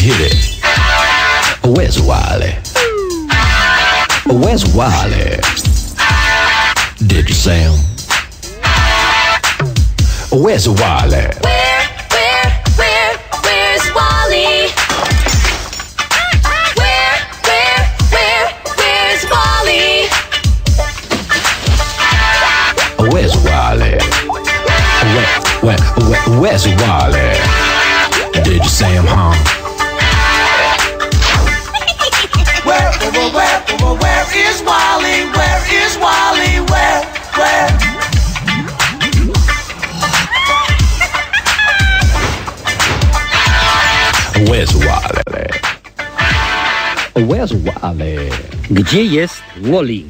Where's Wally? Where's Wally? Did you say him? Where's Wally? Where, where, where, where's Wally? Where, where, where, where's Wally? Where's Wally? Where, where, where, where's Wally? Did you say him, huh? Where, where, where, where, where is Wally? Where is Wally? Where, where? Where's Wally? Where's Wally? Gdzie jest Wally?